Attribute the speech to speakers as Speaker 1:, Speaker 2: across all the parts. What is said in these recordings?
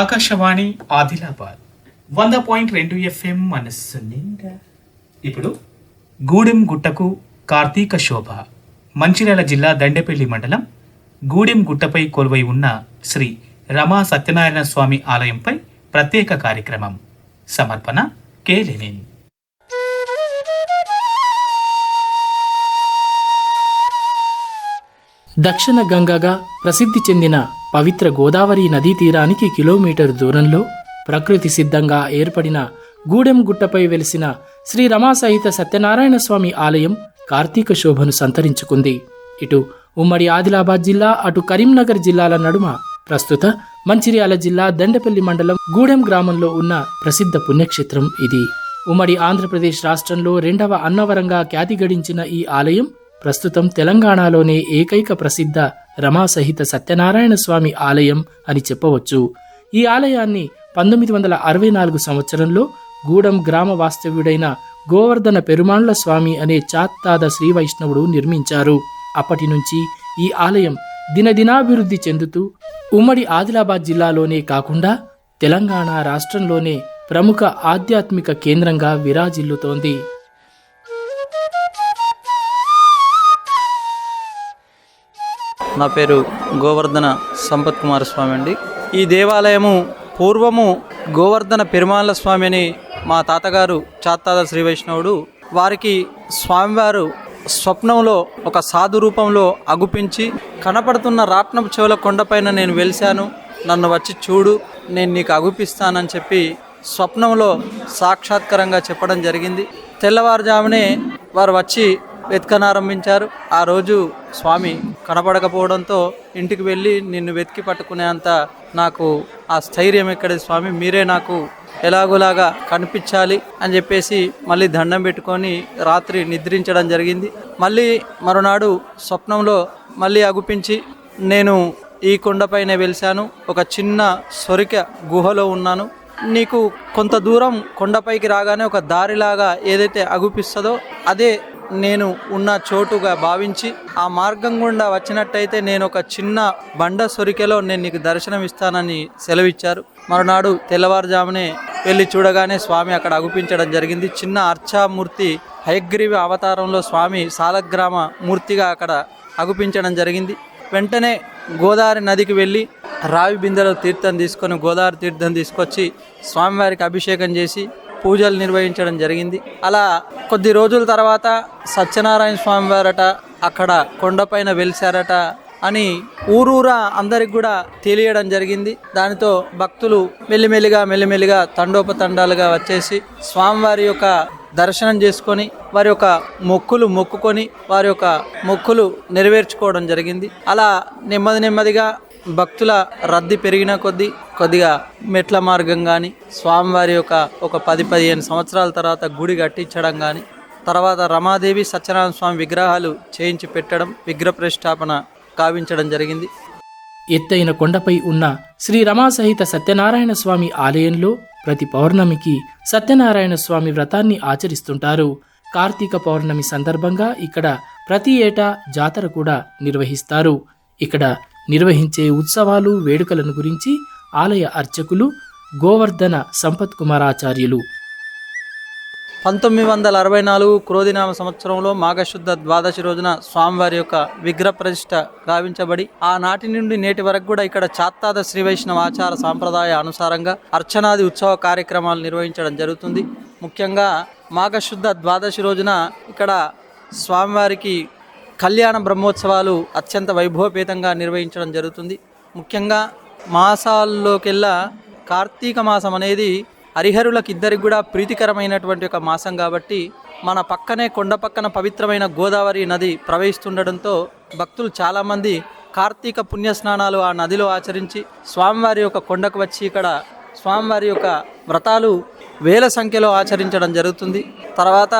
Speaker 1: ఆకాశవాణి ఆదిలాబాద్. వంద పాయింట్ రెండు ఎఫ్ఎం మనస్సు నిండా. ఇప్పుడు గూడెం గుట్టకు కార్తీక శోభ. మంచిర్యాల జిల్లా దండేపల్లి మండలం గూడెం గుట్టపై కొలువై ఉన్న శ్రీ రమా సత్యనారాయణ స్వామి ఆలయంపై ప్రత్యేక కార్యక్రమం. సమర్పణ కె లెనిన్.
Speaker 2: దక్షిణ గంగగా ప్రసిద్ధి చెందిన పవిత్ర గోదావరి నదీ తీరానికి కిలోమీటర్ దూరంలో ప్రకృతి సిద్ధంగా ఏర్పడిన గూడెం గుట్టపై వెలిసిన శ్రీ రమాసహిత సత్యనారాయణ స్వామి ఆలయం కార్తీక శోభను సంతరించుకుంది. ఇటు ఉమ్మడి ఆదిలాబాద్ జిల్లా అటు కరీంనగర్ జిల్లాల నడుమ ప్రస్తుత మంచిర్యాల జిల్లా దండపల్లి మండలం గూడెం గ్రామంలో ఉన్న ప్రసిద్ధ పుణ్యక్షేత్రం ఇది. ఉమ్మడి ఆంధ్రప్రదేశ్ రాష్ట్రంలో రెండవ అన్నవరంగా ఖ్యాతి గడించిన ఈ ఆలయం ప్రస్తుతం తెలంగాణలోనే ఏకైక ప్రసిద్ధ రమాసహిత సత్యనారాయణ స్వామి ఆలయం అని చెప్పవచ్చు. ఈ ఆలయాన్ని పంతొమ్మిది వందల అరవై నాలుగు సంవత్సరంలో గూడెం గ్రామ వాస్తవ్యుడైన గోవర్ధన పెరుమాండ్ల స్వామి అనే చాత్తాద శ్రీ వైష్ణవుడు నిర్మించారు. అప్పటి నుంచి ఈ ఆలయం దినదినాభివృద్ధి చెందుతూ ఉమ్మడి ఆదిలాబాద్ జిల్లాలోనే కాకుండా తెలంగాణ రాష్ట్రంలోనే ప్రముఖ ఆధ్యాత్మిక కేంద్రంగా విరాజిల్లుతోంది.
Speaker 3: నా పేరు గోవర్ధన సంపత్ కుమార స్వామి అండి. ఈ దేవాలయము పూర్వము గోవర్ధన పెరుమాళ్ళ స్వామి అని మా తాతగారు చాత్తాద శ్రీ వైష్ణవుడు వారికి స్వామివారు స్వప్నంలో ఒక సాధు రూపంలో అగుపించి కనపడుతున్న రాట్నపు చెవుల కొండపైన నేను వెలిశాను. నన్ను వచ్చి చూడు నేను నీకు అగుపిస్తానని చెప్పి స్వప్నంలో సాక్షాత్కరంగా చెప్పడం జరిగింది. తెల్లవారుజామునే వారు వచ్చి వెతకనారంభించారు. ఆ రోజు స్వామి కనపడకపోవడంతో ఇంటికి వెళ్ళి నిన్ను వెతికి పట్టుకునేంత నాకు ఆ స్థైర్యం ఎక్కడి స్వామి? మీరే నాకు ఎలాగోలాగా కనిపించాలి అని చెప్పేసి మళ్ళీ దండం పెట్టుకొని రాత్రి నిద్రించడం జరిగింది. మళ్ళీ మరునాడు స్వప్నంలో మళ్ళీ అగుపించి నేను ఈ కొండపైన వెలిశాను. ఒక చిన్న సొరిక గుహలో ఉన్నాను. నీకు కొంత దూరం కొండపైకి రాగానే ఒక దారిలాగా ఏదైతే అగుపిస్తుందో అదే నేను ఉన్న చోటుగా భావించి ఆ మార్గం గుండా వచ్చినట్టయితే నేను ఒక చిన్న బండ సొరికెలో నేను నీకు దర్శనం ఇస్తానని సెలవిచ్చారు. మరునాడు తెల్లవారుజామునే వెళ్ళి చూడగానే స్వామి అక్కడ అగుపించడం జరిగింది. చిన్న అర్చామూర్తి హయగ్రీవి అవతారంలో స్వామి సాలగ్రామ మూర్తిగా అక్కడ అగుపించడం జరిగింది. వెంటనే గోదావరి నదికి వెళ్ళి రావి బిందెలో తీర్థం తీసుకొని గోదావరి తీర్థం తీసుకొచ్చి స్వామివారికి అభిషేకం చేసి పూజలు నిర్వహించడం జరిగింది. అలా కొద్ది రోజుల తర్వాత సత్యనారాయణ స్వామి వారట అక్కడ కొండపైన వెలిసారట అని ఊరూరా అందరికి కూడా తెలియడం జరిగింది. దానితో భక్తులు మెల్లిమెల్లిగా మెల్లిమెల్లిగా తండోపతండాలుగా వచ్చేసి స్వామివారి యొక్క దర్శనం చేసుకొని వారి యొక్క మొక్కులు మొక్కుకొని వారి యొక్క మొక్కులు నెరవేర్చుకోవడం జరిగింది. అలా నెమ్మది నెమ్మదిగా భక్తుల రద్దీ పెరిగిన కొద్దీ కొద్దిగా మెట్ల మార్గం కానీ స్వామివారి యొక్క ఒక పది పదిహేను సంవత్సరాల తర్వాత గుడి కట్టించడం కానీ తర్వాత రమాదేవి సత్యనారాయణ స్వామి విగ్రహాలు చేయించి పెట్టడం విగ్రహ ప్రతిష్టాపన కావించడం జరిగింది.
Speaker 2: ఎత్తైన కొండపై ఉన్న శ్రీ రమాసహిత సత్యనారాయణ స్వామి ఆలయంలో ప్రతి పౌర్ణమికి సత్యనారాయణ స్వామి వ్రతాన్ని ఆచరిస్తుంటారు. కార్తీక పౌర్ణమి సందర్భంగా ఇక్కడ ప్రతి ఏటా జాతర కూడా నిర్వహిస్తారు. ఇక్కడ నిర్వహించే ఉత్సవాలు వేడుకలను గురించి ఆలయ అర్చకులు గోవర్ధన సంపత్ కుమారాచార్యులు.
Speaker 3: పంతొమ్మిది వందల అరవై నాలుగు క్రోధినామ సంవత్సరంలో మాఘశుద్ధ ద్వాదశి రోజున స్వామివారి యొక్క విగ్రహ ప్రతిష్ట గావించబడి ఆనాటి నుండి నేటి వరకు కూడా ఇక్కడ చాత్తాద శ్రీ వైష్ణవ ఆచార సాంప్రదాయ అనుసారంగా అర్చనాది ఉత్సవ కార్యక్రమాలు నిర్వహించడం జరుగుతుంది. ముఖ్యంగా మాఘశుద్ధ ద్వాదశి రోజున ఇక్కడ స్వామివారికి కళ్యాణ బ్రహ్మోత్సవాలు అత్యంత వైభవపేతంగా నిర్వహించడం జరుగుతుంది. ముఖ్యంగా మాసాల్లోకెల్లా కార్తీక మాసం అనేది హరిహరులకు ఇద్దరికి కూడా ప్రీతికరమైనటువంటి ఒక మాసం కాబట్టి మన పక్కనే కొండ పక్కన పవిత్రమైన గోదావరి నది ప్రవహిస్తుండడంతో భక్తులు చాలామంది కార్తీక పుణ్యస్నానాలు ఆ నదిలో ఆచరించి స్వామివారి యొక్క కొండకు వచ్చి ఇక్కడ స్వామివారి యొక్క వ్రతాలు వేల సంఖ్యలో ఆచరించడం జరుగుతుంది. తర్వాత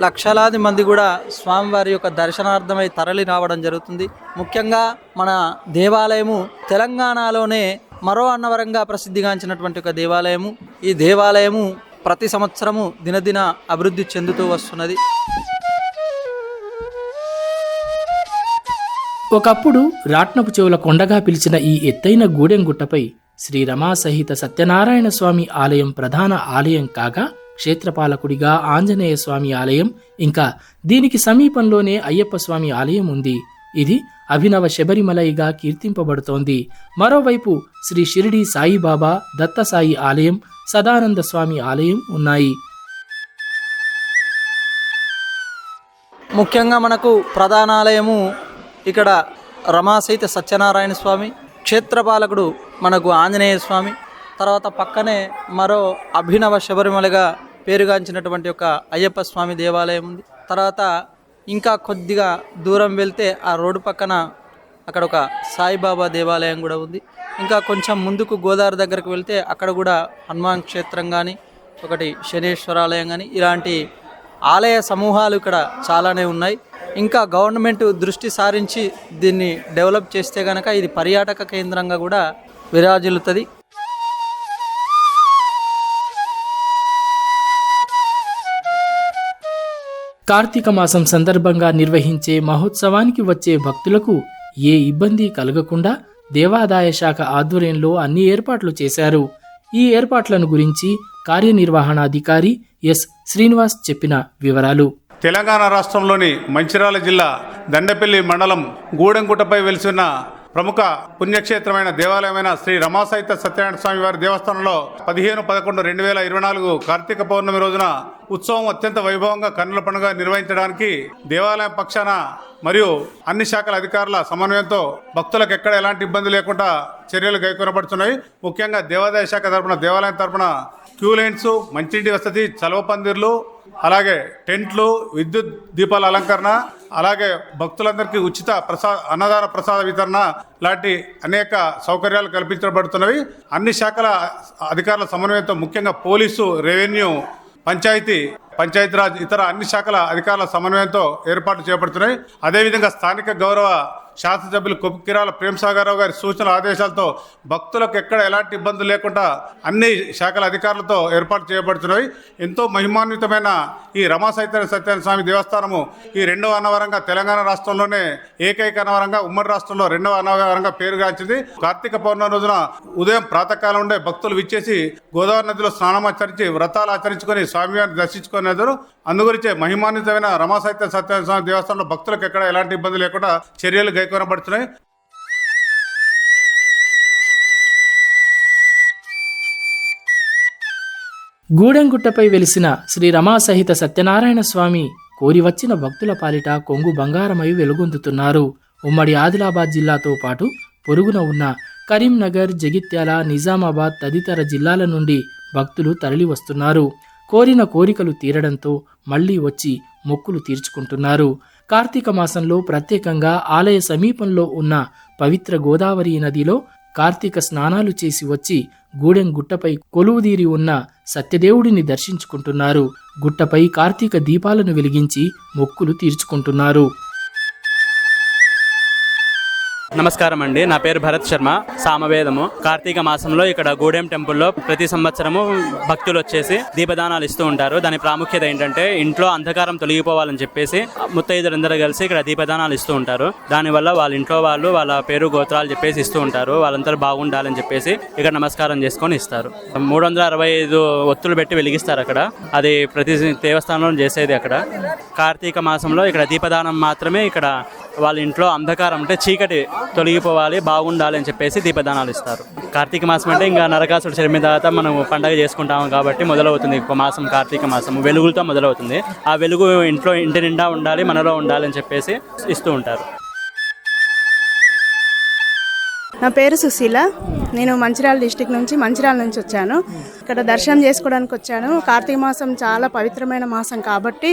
Speaker 3: లక్షలాది మంది కూడా స్వామివారి యొక్క దర్శనార్థమై తరలి రావడం జరుగుతుంది. ముఖ్యంగా మన దేవాలయము తెలంగాణలోనే మరో అన్నవరంగా ప్రసిద్ధిగాంచినటువంటి ఒక దేవాలయము. ఈ దేవాలయము ప్రతి సంవత్సరము దినదిన అభివృద్ధి చెందుతూ వస్తున్నది.
Speaker 2: ఒకప్పుడు రాట్నపు చెవుల కొండగా పిలిచిన ఈ ఎత్తైన గూడెం గుట్టపై శ్రీ రమా సహిత సత్యనారాయణ స్వామి ఆలయం ప్రధాన ఆలయం కాగా క్షేత్రపాలకుడిగా ఆంజనేయ స్వామి ఆలయం ఇంకా దీనికి సమీపంలోనే అయ్యప్ప స్వామి ఆలయం ఉంది. ఇది అభినవ శబరిమలైగా కీర్తింపబడుతోంది. మరోవైపు శ్రీ షిరిడి సాయిబాబా దత్తసాయి ఆలయం సదానంద స్వామి ఆలయం ఉన్నాయి.
Speaker 3: ముఖ్యంగా మనకు ప్రధాన ఆలయము ఇక్కడ రమాసైత సత్యనారాయణ స్వామి క్షేత్రపాలకుడు మనకు ఆంజనేయ స్వామి తర్వాత పక్కనే మరో అభినవ శబరిమలగా పేరుగాంచినటువంటి ఒక అయ్యప్ప స్వామి దేవాలయం ఉంది. తర్వాత ఇంకా కొద్దిగా దూరం వెళ్తే ఆ రోడ్డు పక్కన అక్కడ ఒక సాయిబాబా దేవాలయం కూడా ఉంది. ఇంకా కొంచెం ముందుకు గోదావరి దగ్గరకు వెళ్తే అక్కడ కూడా హనుమాన్ క్షేత్రం కానీ ఒకటి శనేశ్వరాలయం కానీ ఇలాంటి ఆలయ సమూహాలు ఇక్కడ చాలానే ఉన్నాయి. ఇంకా గవర్నమెంట్ దృష్టి సారించి దీన్ని డెవలప్ చేస్తే కనుక ఇది పర్యాటక కేంద్రంగా కూడా విరాజిల్లుతుంది.
Speaker 2: కార్తీక మాసం సందర్భంగా నిర్వహించే మహోత్సవానికి వచ్చే భక్తులకు ఏ ఇబ్బంది కలగకుండా దేవాదాయ శాఖ ఆధ్వర్యంలో అన్ని ఏర్పాట్లు చేశారు. ఈ ఏర్పాట్లను గురించి కార్యనిర్వహణాధికారి ఎస్. శ్రీనివాస్ చెప్పిన వివరాలు.
Speaker 4: తెలంగాణ రాష్ట్రంలోని మంచిర్యాల జిల్లా దండపల్లి మండలం గూడెంగుట్టపై వెలిసిన ప్రముఖ పుణ్యక్షేత్రమైన దేవాలయమైన శ్రీ రమాసహిత సత్యనారాయణ స్వామి వారి దేవస్థానంలో పదిహేను పదకొండు రెండు వేల ఇరవై నాలుగు కార్తీక పౌర్ణమి రోజున ఉత్సవం అత్యంత వైభవంగా కన్నుల పండుగ నిర్వహించడానికి దేవాలయం పక్షాన మరియు అన్ని శాఖల అధికారుల సమన్వయంతో భక్తులకు ఎక్కడ ఎలాంటి ఇబ్బంది లేకుండా చర్యలు కైకొనబడుతున్నాయి ముఖ్యంగా దేవాదాయ శాఖ తరపున దేవాలయం తరపున క్యూ లైన్స్ మంచినీటి వసతి చలవ పందిర్లు అలాగే టెంట్లు విద్యుత్ దీపాల అలంకరణ అలాగే భక్తులందరికీ ఉచిత ప్రసాద అన్నదాన ప్రసాద వితరణ లాంటి అనేక సౌకర్యాలు కల్పించబడుతున్నవి. అన్ని శాఖల అధికారుల సమన్వయంతో ముఖ్యంగా పోలీసు రెవెన్యూ పంచాయతీ పంచాయతీరాజ్ ఇతర అన్ని శాఖల అధికారుల సమన్వయంతో ఏర్పాట్లు చేపడుతున్నాయి. అదేవిధంగా స్థానిక గౌరవ శాసనసభ్యులు కొక్కిరాల ప్రేమసాగరరావు గారి సూచనల ఆదేశాలతో భక్తులకు ఎక్కడ ఎలాంటి ఇబ్బందులు లేకుండా అన్ని శాఖల అధికారులతో ఏర్పాటు చేయబడుతున్నాయి ఎంతో మహిమాన్వితమైన ఈ రమా సైతన్య సత్యనారాయణ స్వామి దేవస్థానము ఈ రెండవ అన్నవరంగా తెలంగాణ రాష్ట్రంలోనే ఏకైక అన్నవరంగా ఉమ్మడి రాష్ట్రంలో రెండవ అన్నవరంగా పేరుగాంచింది. కార్తీక పౌర్ణమి రోజున ఉదయం ప్రాతకాలం ఉండే భక్తులు విచ్చేసి గోదావరి నదిలో స్నానం ఆచరించి వ్రతాలు ఆచరించుకొని స్వామివారిని దర్శించుకునేదారు అందుగురించే మహిమాన్వితమైన రమా సైత్య సత్యనారాయణ స్వామి దేవస్థానంలో భక్తులకు ఎక్కడ ఎలాంటి ఇబ్బంది లేకుండా చర్యలు గైకొనబడుతున్నాయి
Speaker 2: గూడెంగుట్టపై వెలిసిన శ్రీ రమా సహిత సత్యనారాయణ స్వామి కోరి వచ్చిన భక్తుల పాలిట కొంగు బంగారమై వెలుగొందుతున్నారు. ఉమ్మడి ఆదిలాబాద్ జిల్లాతో పాటు పొరుగున ఉన్న కరీంనగర్ జగిత్యాల నిజామాబాద్ తదితర జిల్లాల నుండి భక్తులు తరలి వస్తున్నారు కోరిన కోరికలు తీరడంతో మళ్ళీ వచ్చి మొక్కులు తీర్చుకుంటున్నారు. కార్తీక మాసంలో ప్రత్యేకంగా ఆలయ సమీపంలో ఉన్న పవిత్ర గోదావరి నదిలో కార్తీక స్నానాలు చేసి వచ్చి గూడెం గుట్టపై కొలువుదీరి ఉన్న సత్యదేవుడిని దర్శించుకుంటున్నారు. గుట్టపై కార్తీక దీపాలను వెలిగించి మొక్కులు తీర్చుకుంటున్నారు.
Speaker 5: నమస్కారం అండి. నా పేరు భరత్ శర్మ. సామవేదము. కార్తీక మాసంలో ఇక్కడ గూడెం టెంపుల్లో ప్రతి సంవత్సరము భక్తులు వచ్చేసి దీపదానాలు ఇస్తూ ఉంటారు. దాని ప్రాముఖ్యత ఏంటంటే ఇంట్లో అంధకారం తొలగిపోవాలని చెప్పేసి ముత్తైదులందరూ కలిసి ఇక్కడ దీపదానాలు ఇస్తూ ఉంటారు. దానివల్ల వాళ్ళ ఇంట్లో వాళ్ళు వాళ్ళ పేరు గోత్రాలు చెప్పేసి ఇస్తూ ఉంటారు. వాళ్ళందరూ బాగుండాలని చెప్పేసి ఇక్కడ నమస్కారం చేసుకొని ఇస్తారు. మూడు వందల అరవై ఐదు ఒత్తులు పెట్టి వెలిగిస్తారు అక్కడ. అది ప్రతి దేవస్థానంలో చేసేది అక్కడ. కార్తీక మాసంలో ఇక్కడ దీపదానం మాత్రమే ఇక్కడ వాళ్ళ ఇంట్లో అంధకారం అంటే చీకటి తొలగిపోవాలి బాగుండాలి అని చెప్పేసి దీపదానాలు ఇస్తారు. కార్తీక మాసం అంటే ఇంకా నరకాసుడు చర్మి తర్వాత మనం పండగ చేసుకుంటాము కాబట్టి మొదలవుతుంది. ఒక మాసం కార్తీక మాసం వెలుగులతో మొదలవుతుంది. ఆ వెలుగు ఇంట్లో ఇంటి నిండా ఉండాలి మనలో ఉండాలి అని చెప్పేసి ఇస్తూ ఉంటారు.
Speaker 6: నా పేరు సుశీల. నేను మంచిర్యాల డిస్టిక్ నుంచి మంచిర్యాల నుంచి వచ్చాను. ఇక్కడ దర్శనం చేసుకోవడానికి వచ్చాను. కార్తీక మాసం చాలా పవిత్రమైన మాసం కాబట్టి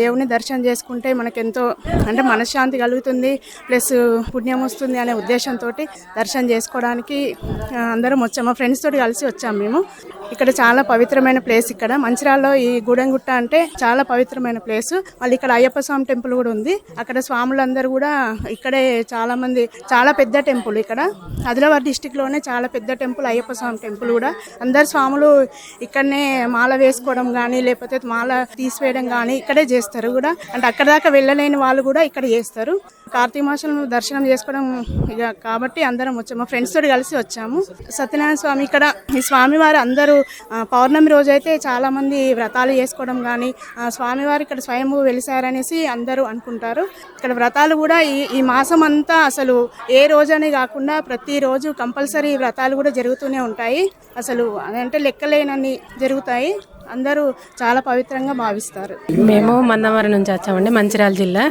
Speaker 6: దేవుని దర్శనం చేసుకుంటే మనకెంతో అంటే మనశ్శాంతి కలుగుతుంది ప్లస్ పుణ్యం వస్తుంది అనే ఉద్దేశంతో దర్శనం చేసుకోవడానికి అందరం వచ్చాము మా ఫ్రెండ్స్ తోటి కలిసి వచ్చాము మేము. ఇక్కడ చాలా పవిత్రమైన ప్లేస్ ఇక్కడ. మంచిర్యాలలో ఈ గూడెంగుట్ట అంటే చాలా పవిత్రమైన ప్లేస్. మళ్ళీ ఇక్కడ అయ్యప్ప స్వామి టెంపుల్ కూడా ఉంది. అక్కడ స్వాములందరూ కూడా ఇక్కడే చాలా మంది చాలా పెద్ద టెంపుల్ ఇక్కడ. ఆదిలాబాద్ డిస్టిక్లోనే చాలా పెద్ద టెంపుల్ అయ్యప్ప స్వామి టెంపుల్ కూడా. అందరు స్వాములు ఇక్కడనే మాల వేసుకోవడం కానీ లేకపోతే మాల తీసివేయడం కానీ ఇక్కడే చేస్తారు కూడా. అంటే అక్కడ దాకా వెళ్ళలేని వాళ్ళు కూడా ఇక్కడ చేస్తారు. కార్తీక మాసంలో దర్శనం చేసుకోవడం ఇక కాబట్టి అందరం వచ్చాము మా ఫ్రెండ్స్ తోటి కలిసి వచ్చాము. సత్యనారాయణ స్వామి ఇక్కడ ఈ స్వామివారు అందరూ పౌర్ణమి రోజు అయితే చాలామంది వ్రతాలు చేసుకోవడం కానీ స్వామివారు ఇక్కడ స్వయంభూ వెలిసారనేసి అందరూ అనుకుంటారు. ఇక్కడ వ్రతాలు కూడా ఈ ఈ మాసం అంతా అసలు ఏ రోజు అని కాకుండా ప్రతిరోజు కంపల్సరీ వ్రతాలు కూడా జరుగుతూనే ఉంటాయి. అసలు అదంటే లెక్కలేనని జరుగుతాయి. అందరూ చాలా పవిత్రంగా భావిస్తారు.
Speaker 7: మేము మందమరి నుంచి వచ్చామండి మంచిర్యాల జిల్లా.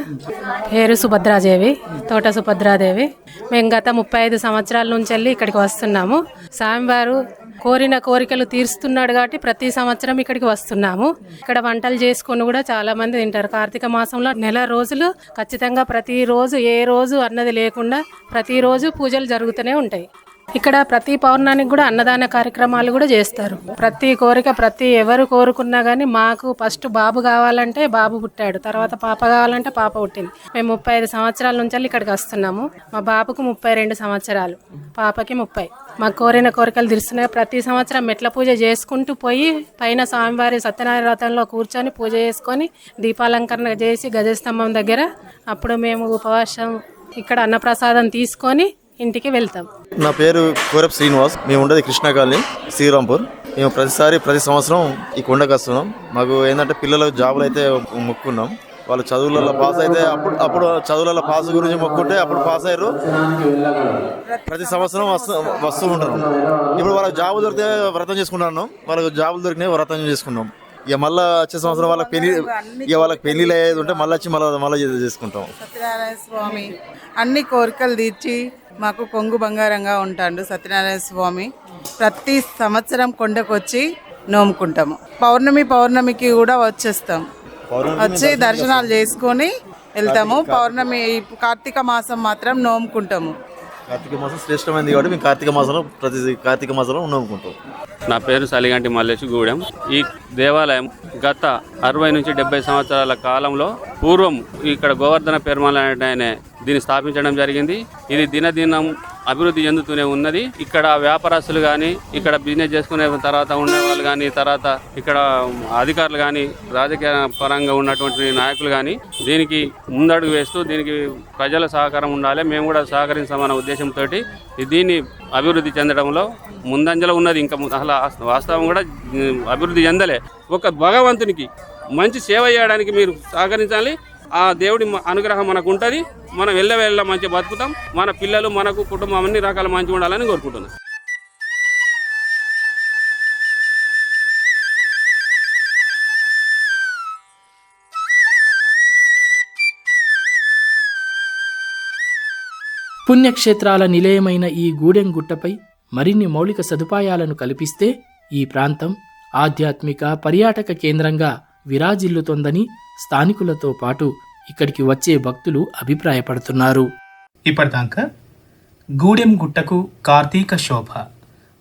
Speaker 7: పేరు సుభద్రాదేవి తోట సుభద్రాదేవి. మేము గత ముప్పై ఐదు సంవత్సరాల నుంచి వెళ్ళి ఇక్కడికి వస్తున్నాము. స్వామివారు కోరిన కోరికలు తీరుస్తున్నాడు కాబట్టి ప్రతి సంవత్సరం ఇక్కడికి వస్తున్నాము. ఇక్కడ వంటలు చేసుకొని కూడా చాలా మంది తింటారు. కార్తీక మాసంలో నెల రోజులు ఖచ్చితంగా ప్రతిరోజు ఏ రోజు అన్నది లేకుండా ప్రతిరోజు పూజలు జరుగుతూనే ఉంటాయి. ఇక్కడ ప్రతి పౌర్ణానికి కూడా అన్నదాన కార్యక్రమాలు కూడా చేస్తారు. ప్రతి కోరిక ప్రతి ఎవరు కోరుకున్నా కానీ మాకు ఫస్ట్ బాబు కావాలంటే బాబు పుట్టాడు. తర్వాత పాప కావాలంటే పాప పుట్టింది. మేము ముప్పై ఐదు సంవత్సరాల నుంచి ఇక్కడికి వస్తున్నాము. మా బాబుకు ముప్పై రెండు సంవత్సరాలు పాపకి ముప్పై. మా కోరిన కోరికలు తీరుస్తున్నాయి. ప్రతి సంవత్సరం మెట్ల పూజ చేసుకుంటూ పోయి పైన స్వామివారి సత్యనారాయణ వ్రతంలో కూర్చొని పూజ చేసుకొని దీపాలంకరణ చేసి గజస్తంభం దగ్గర అప్పుడు మేము ఉపవాసం ఇక్కడ అన్నప్రసాదం తీసుకొని ఇంటికి వెళ్తాం.
Speaker 8: నా పేరు కోరప్ శ్రీనివాస్. మేము ఉండేది కృష్ణా కాలనీ శ్రీరాంపూర్. మేము ప్రతిసారి ప్రతి సంవత్సరం ఈ కొండకు వస్తున్నాం మాకు ఏంటంటే పిల్లలకు జాబులు అయితే మొక్కున్నాం. వాళ్ళు చదువులలో పాస్ అయితే అప్పుడు అప్పుడు చదువులలో పాస్ గురించి మొక్కుంటే అప్పుడు పాస్ అయ్యారు. ప్రతి సంవత్సరం వస్తూ వస్తూ ఉంటారు. ఇప్పుడు వాళ్ళకి జాబు దొరికితే వ్రతం చేసుకుంటున్నాం. వాళ్ళకి జాబులు దొరికినాయి వ్రతం చేసుకున్నాం ఇక మళ్ళీ వచ్చే సంవత్సరం వాళ్ళకి పెళ్ళి ఇక వాళ్ళకి పెళ్ళిళ్ళు అయ్యేది ఉంటే మళ్ళీ వచ్చి మళ్ళీ మళ్ళీ చేసుకుంటాం.
Speaker 9: సత్యనారాయణ స్వామి అన్ని కోరికలు తీర్చి మాకు కొంగు బంగారంగా ఉంటాడు సత్యనారాయణ స్వామి. ప్రతి సంవత్సరం కొండకు వచ్చి నోముకుంటాము. పౌర్ణమి పౌర్ణమికి కూడా వచ్చేస్తాం. వచ్చి దర్శనాలు చేసుకొని వెళ్తాము. పౌర్ణమి కార్తీక మాసం మాత్రం నోముకుంటాము.
Speaker 8: కార్తీక మాసం శ్రేష్టమైనది కాబట్టి మేము కార్తీక మాసంలో ప్రతి కార్తీక మాసంలో నమ్ముకుంటాం
Speaker 10: నా పేరు సలిగంటి మల్లేష్ గూడెం. ఈ దేవాలయం గత అరవై నుంచి డెబ్బై సంవత్సరాల కాలంలో పూర్వం ఇక్కడ గోవర్ధన పెరుమాళ అనే దీన్ని స్థాపించడం జరిగింది. ఇది దినదినం అభివృద్ధి చెందుతూనే ఉన్నది. ఇక్కడ వ్యాపారస్తులు కానీ ఇక్కడ బిజినెస్ చేసుకునే తర్వాత ఉండే వాళ్ళు కానీ తర్వాత ఇక్కడ అధికారులు కానీ రాజకీయ పరంగా ఉన్నటువంటి నాయకులు కానీ దీనికి ముందడుగు వేస్తూ దీనికి ప్రజల సహకారం ఉండాలి. మేము కూడా సహకరించామన్న ఉద్దేశంతో దీన్ని అభివృద్ధి చెందడంలో ముందంజలో ఉన్నది. ఇంకా అసలు వాస్తవం కూడా అభివృద్ధి చెందలే. ఒక భగవంతునికి మంచి సేవ చేయడానికి మీరు సహకరించాలి. ఆ దేవుడి అనుగ్రహం మనకు ఉంటుంది మనం వెళ్ళ వెళ్ళ మంచి బతుకుతాం. మన పిల్లలు మనకు కుటుంబం అన్ని రకాల మంచిగా ఉండాలని కోరుకుంటున్నాం.
Speaker 2: పుణ్యక్షేత్రాల నిలయమైన ఈ గూడెం గుట్టపై మరిన్ని మౌలిక సదుపాయాలను కల్పిస్తే ఈ ప్రాంతం ఆధ్యాత్మిక పర్యాటక కేంద్రంగా విరాజిల్లుతోందని స్థానికులతో పాటు ఇక్కడికి వచ్చే భక్తులు అభిప్రాయపడుతున్నారు.
Speaker 1: ఇప్పటిదాకా గూడెం గుట్టకు కార్తీక శోభ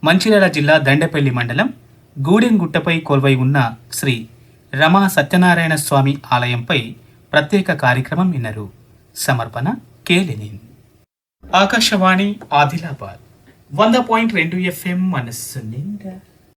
Speaker 1: మంచిర్యాల జిల్లా దండపల్లి మండలం గూడెం గుట్టపై కొలువై ఉన్న శ్రీ రమా సత్యనారాయణ స్వామి ఆలయంపై ప్రత్యేక కార్యక్రమం విన్నరు. సమర్పణ కేలినిన్ ఆకాశవాణి ఆదిలాబాద్. వంద పాయింట్ రెండు ఎఫ్ఎం మనస్సు నిండా.